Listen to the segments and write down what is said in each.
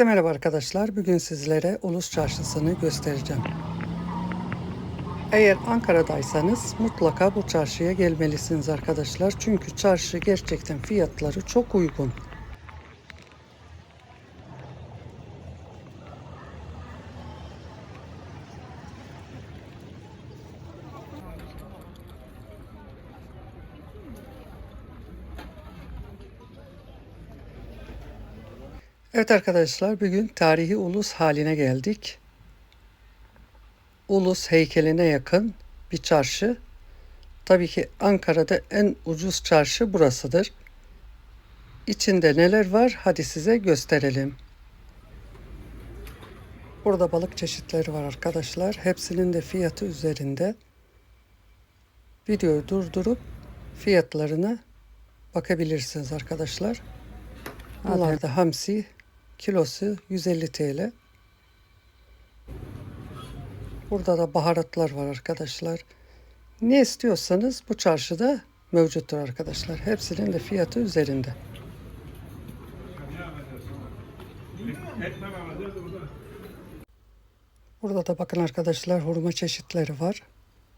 Herkese merhaba arkadaşlar. Bugün sizlere Ulus Çarşısı'nı göstereceğim. Eğer Ankara'daysanız mutlaka bu çarşıya gelmelisiniz arkadaşlar. Çünkü çarşı gerçekten fiyatları çok uygun. Evet arkadaşlar bugün tarihi ulus haline geldik. Ulus heykeline yakın bir çarşı. Tabii ki Ankara'da en ucuz çarşı burasıdır. İçinde neler var hadi size gösterelim. Burada balık çeşitleri var arkadaşlar. Hepsinin de fiyatı üzerinde. Videoyu durdurup fiyatlarına bakabilirsiniz arkadaşlar. Bunlar da hamsi kilosu 150 TL. Burada da baharatlar var arkadaşlar. Ne istiyorsanız bu çarşıda mevcuttur arkadaşlar. Hepsinin de fiyatı üzerinde. Burada da bakın arkadaşlar hurma çeşitleri var.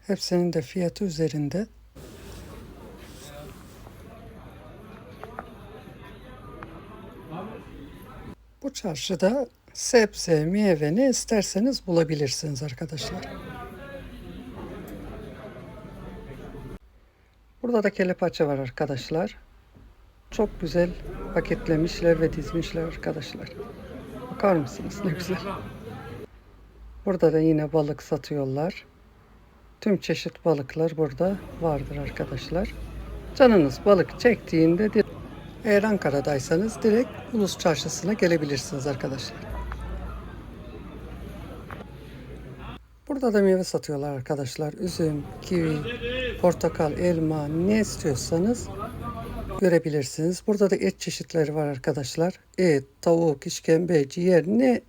Hepsinin de fiyatı üzerinde. Çarşıda sebze, meyve ne isterseniz bulabilirsiniz arkadaşlar. Burada da kelepaçe var arkadaşlar. Çok güzel paketlemişler ve dizmişler arkadaşlar. Bakar mısınız ne güzel. Burada da yine balık satıyorlar. Tüm çeşit balıklar burada vardır arkadaşlar. Canınız balık çektiğinde eğer Ankara'daysanız direkt Ulus Çarşısı'na gelebilirsiniz arkadaşlar. Burada da meyve satıyorlar arkadaşlar. Üzüm, kivi, portakal, elma ne istiyorsanız görebilirsiniz. Burada da et çeşitleri var arkadaşlar. Et, tavuk, işkembe, ciğer ne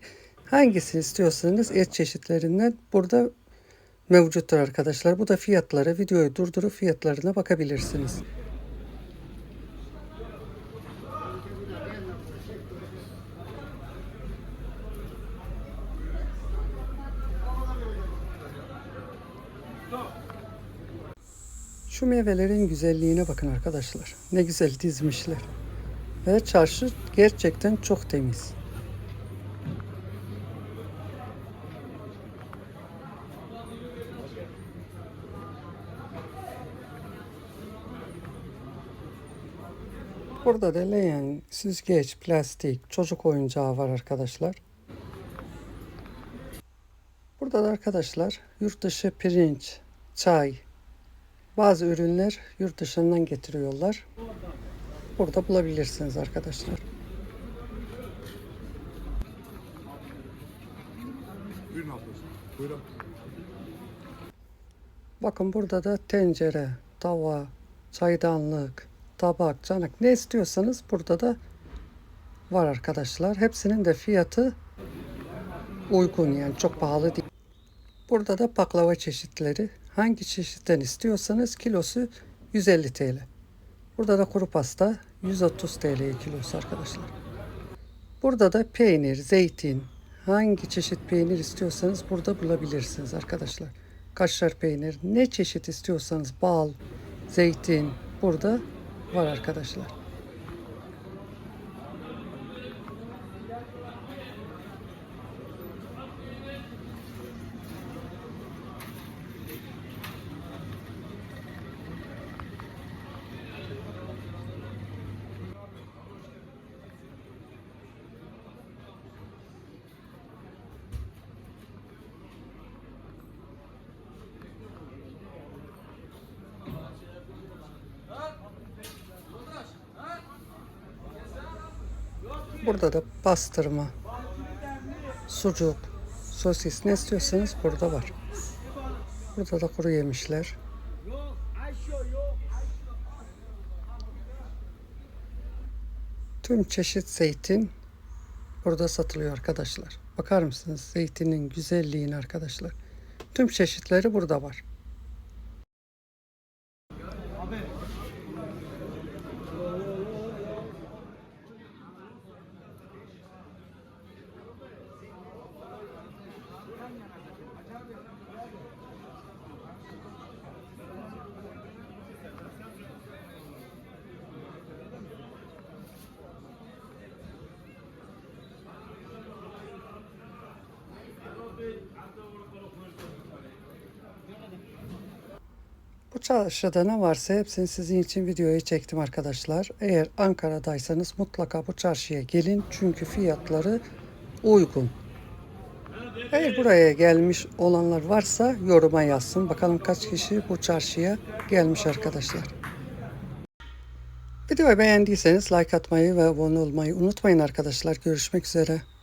hangisini istiyorsanız et çeşitlerinden burada mevcuttur arkadaşlar. Bu da fiyatları videoyu durdurup fiyatlarına bakabilirsiniz. Şu meyvelerin güzelliğine bakın arkadaşlar. Ne güzel dizmişler. Ve çarşı gerçekten çok temiz. Burada da leğen, süzgeç, plastik, çocuk oyuncağı var arkadaşlar. Burada da arkadaşlar yurt dışı pirinç, çay, bazı ürünler yurt dışından getiriyorlar. Burada bulabilirsiniz arkadaşlar. Bakın burada da tencere, tava, çaydanlık, tabak, çanak ne istiyorsanız burada da var arkadaşlar. Hepsinin de fiyatı uygun yani çok pahalı değil. Burada da baklava çeşitleri. Hangi çeşitten istiyorsanız kilosu 150 TL. Burada da kuru pasta 130 TL kilosu arkadaşlar. Burada da peynir, zeytin, hangi çeşit peynir istiyorsanız burada bulabilirsiniz arkadaşlar. Kaşar peynir, ne çeşit istiyorsanız bal, zeytin burada var arkadaşlar. Burada da pastırma, sucuk, sosis ne istiyorsanız burada var. Burada da kuru yemişler. Tüm çeşit zeytin burada satılıyor arkadaşlar. Bakar mısınız zeytinin güzelliğine arkadaşlar. Tüm çeşitleri burada var. Çarşıda ne varsa hepsini sizin için videoya çektim arkadaşlar. Eğer Ankara'daysanız mutlaka bu çarşıya gelin çünkü fiyatları uygun. Eğer buraya gelmiş olanlar varsa yoruma yazsın. Bakalım kaç kişi bu çarşıya gelmiş arkadaşlar. Videoyu beğendiyseniz like atmayı ve abone olmayı unutmayın arkadaşlar. Görüşmek üzere.